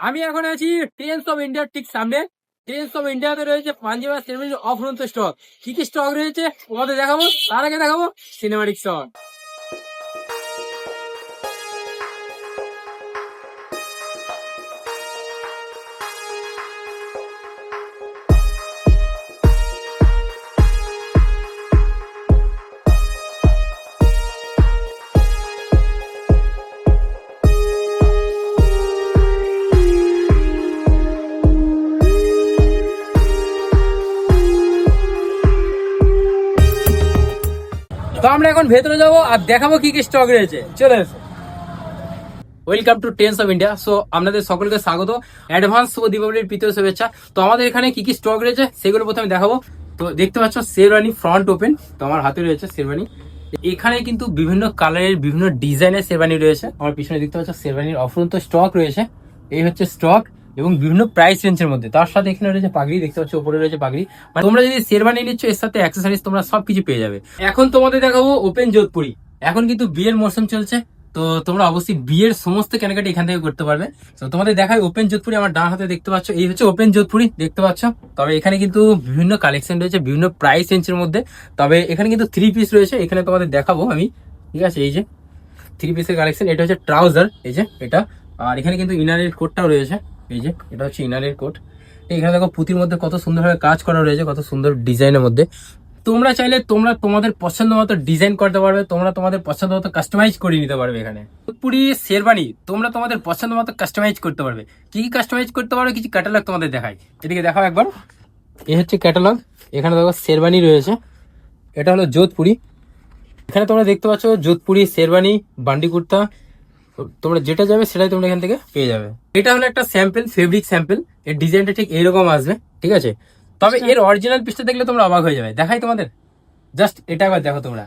আমি এখন আছি টেন্স অফ ইন্ডিয়ার ঠিক সামনে। টেন্স অফ ইন্ডিয়াতে রয়েছে পাঞ্জাব আর সেভেন অফুরন্ত স্টক কি কি স্টক রয়েছে? ওদের দেখাবো? তার আগে দেখাবো সিনেমাটিক স্টক তো আমরা এখন ভেতরে যাব আর দেখাবো কি কি স্টক রয়েছে। চলে এসো। Welcome to tens of India so আপনাদের সকলকে স্বাগত। অ্যাডভান্স ও দীপাবলির প্রীতীয় শুভেচ্ছা। তো আমাদের এখানে কি কি স্টক রয়েছে সেগুলো প্রথমে দেখাবো। তো দেখতে পাচ্ছ শেরওয়ানি ফ্রন্ট ওপেন তো আমার হাতে রয়েছে শেরওয়ানি এখানে কিন্তু বিভিন্ন কালারের বিভিন্ন ডিজাইনের শেরওয়ানি রয়েছে। আমার পিছনে দেখতে পাচ্ছ শেরওয়ানির অফুরন্ত স্টক রয়েছে। এই হচ্ছে স্টক এবং বিভিন্ন প্রাইস রেঞ্জের মধ্যে। তার সাথে এখানে রয়েছে পাগড়ি, দেখতে পাচ্ছ ওপরে রয়েছে পাগড়ি। মানে তোমরা যদি শেরওয়ানি নিচ্ছ, এর সাথে অ্যাক্সেসরিজ তোমরা সবকিছু পেয়ে যাবে। এখন তোমাদের দেখাবো ওপেন যোধপুরি। এখন কিন্তু বিয়ের মরশুম চলছে, তো তোমরা অবশ্যই বিয়ের সমস্ত কেনাকাটি এখান থেকে করতে পারবে। তো তোমাদের দেখায় ওপেন যোধপুরি, আমার ডান হাতে দেখতে পাচ্ছ। এই হচ্ছে ওপেন যোধপুরি, দেখতে পাচ্ছ। তবে এখানে কিন্তু বিভিন্ন কালেকশন রয়েছে, বিভিন্ন প্রাইস রেঞ্জের মধ্যে। তবে এখানে কিন্তু থ্রি পিস রয়েছে, এখানে তোমাদের দেখাবো আমি। ঠিক আছে, এই যে থ্রি পিসের কালেকশন এটা হচ্ছে ট্রাউজার এই যে এটা। আর এখানে কিন্তু ইনারের কোটটাও রয়েছে। এই যে, এটা হচ্ছে ইনারের কোট এখানে দেখো পুঁতির মধ্যে কত সুন্দরভাবে কাজ করা রয়েছে, কত সুন্দর ডিজাইনের মধ্যে। তোমরা চাইলে তোমরা তোমাদের পছন্দ মতো ডিজাইন করতে পারবে, তোমরা তোমাদের পছন্দ মতো কাস্টমাইজ করে নিতে পারবে এখানে। পুরি শেরবানি তোমরা তোমাদের পছন্দ মতো কাস্টমাইজ করতে পারবে। কি কি কাস্টমাইজ করতে পারবে কিছু ক্যাটালগ তোমাদের দেখাই। এদিকে দেখাও একবার। এ হচ্ছে ক্যাটালগ এখানে দেখো শেরবানি রয়েছে। এটা হলো যোধপুরি। এখানে তোমরা দেখতে পাচ্ছ যোধপুরি শেরবানি বান্ডি কুর্তা তোমরা যেটা যাবে সেটাই তোমরা এখান থেকে পেয়ে যাবে। এটা হলো একটা স্যাম্পল ফেব্রিক স্যাম্পল এর ডিজাইনটা ঠিক এইরকম আসবে ঠিক আছে? তবে এর অরিজিনাল পিসটা দেখলে তোমরা অবাক হয়ে যাবে। দেখাই তোমাদের। জাস্ট এটা একবার দেখো তোমরা।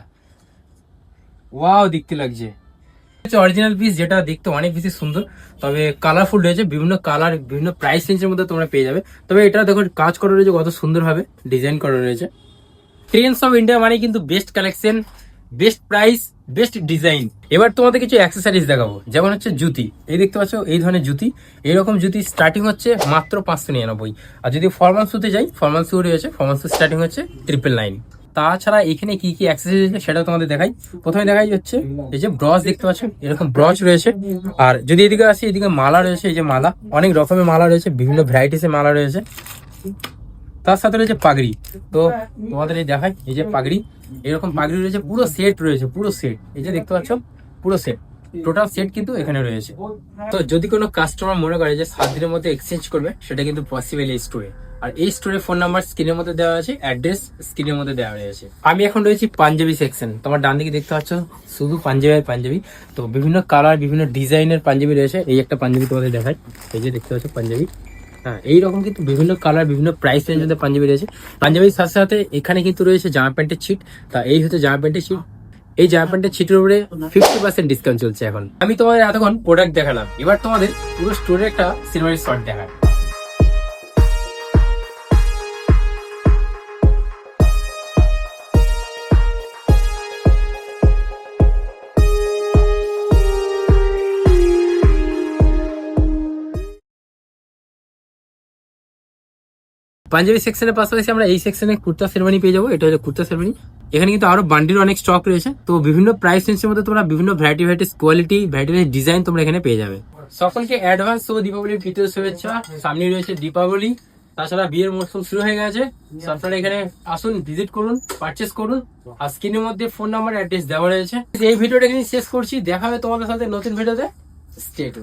ওয়াও দেখতে লাগছে। হচ্ছে অরিজিনাল পিস যেটা দেখতে অনেক বেশি সুন্দর। তবে কালারফুল রয়েছে বিভিন্ন কালার বিভিন্ন প্রাইস রেঞ্জের মধ্যে তোমরা পেয়ে যাবে। তবে এটা দেখো কাজ করা রয়েছে কত সুন্দরভাবে ডিজাইন করা রয়েছে। ট্রেন্স অফ ইন্ডিয়া মানে কিন্তু best collection best price, best design. এবার তোমাদের কিছু অ্যাক্সেসরিজ দেখাবো। যেমন হচ্ছে জুতি। এই দেখতে পাচ্ছ, এই ধরনের জুতি। এরকম জুতি স্টার্টিং হচ্ছে মাত্র পাঁচশো নিরানব্বই। আর যদি ফরমাল শুতে যাই ফরমাল শু রয়েছে ফরমাল শু স্টার্টিং হচ্ছে ট্রিপল নাইন তাছাড়া এখানে কি কি অ্যাক্সেসরিজ আছে সেটা তোমাদের দেখাই। প্রথমে দেখাই হচ্ছে, এই যে ব্রস দেখতে পাচ্ছ, এরকম ব্রচ রয়েছে। আর যদি এদিকে আসি, এদিকে মালা রয়েছে, এই যে মালা। অনেক রকমের মালা রয়েছে, বিভিন্ন ভ্যারাইটিসের মালা রয়েছে। তার সাথে রয়েছে পাগড়ি। তো তোমাদের এই দেখাই এই যে পাগড়ি এরকম পাগড়ি রয়েছে পুরো সেট রয়েছে পুরো সেট এই যে দেখতে পাচ্ছ পুরো সেট টোটাল সেট কিন্তু এখানে রয়েছে। তো যদি কোনো কাস্টমার মনে করে যে সাত দিনের মধ্যে এক্সচেঞ্জ করবে সেটা কিন্তু পসিবল এই স্টোরে আর এই স্টোরের ফোন নাম্বার স্ক্রিনের মধ্যে দেওয়া আছে অ্যাড্রেস স্ক্রিনের মধ্যে দেওয়া রয়েছে। আমি এখন রয়েছি পাঞ্জাবি সেকশন তোমার ডান দিকে দেখতে পাচ্ছ শুধু পাঞ্জাবি আর পাঞ্জাবি। তো বিভিন্ন কালার বিভিন্ন ডিজাইনের পাঞ্জাবি রয়েছে। এই একটা পাঞ্জাবি তোমাদের দেখায় এই যে দেখতে পাচ্ছ পাঞ্জাবি। হ্যাঁ এইরকম কিন্তু বিভিন্ন কালার বিভিন্ন প্রাইস রেঞ্জের পাঞ্জাবি রয়েছে। পাঞ্জাবির সাথে সাথে এখানে কিন্তু রয়েছে জামা প্যান্টের ছিট। তা এই হচ্ছে জামা প্যান্টের ছিট। এই জামা প্যান্টের ছিটের উপরে ফিফটি পার্সেন্ট ডিসকাউন্ট চলছে এখন। আমি তোমাদের এতক্ষণ প্রোডাক্ট দেখালাম। এবার তোমাদের পুরো স্টোরের একটা সিনেমারি শট দেখায় পাঞ্জাবি সেকশনের পাশাপাশি আমরা এই সেকশনে কুর্তা শেরবানি পেয়ে যাব। এটা হচ্ছে কুর্তা শেরবানি এখানে কিন্তু আরও বান্ডির অনেক স্টক রয়েছে। তো বিভিন্ন প্রাইস রেঞ্জের মধ্যে তোমরা বিভিন্ন variety varieties quality variety design তোমরা এখানে পেয়ে যাবে। সকলকে অ্যাডভান্স শুভ দীপাবলির তৃতীয় শুভেচ্ছা। সামনে রয়েছে দীপাবলি। তাছাড়া বিয়ের মরশুম শুরু হয়ে গেছে। আপনারা এখানে আসুন ভিজিট করুন পারচেস করুন। আর স্ক্রিনের মধ্যে ফোন নাম্বার অ্যাড্রেস দেওয়া রয়েছে। এই ভিডিওটা এখানে শেষ করছি। দেখা হবে তোমাদের সাথে নতুন ভিডিওতে। স্টেট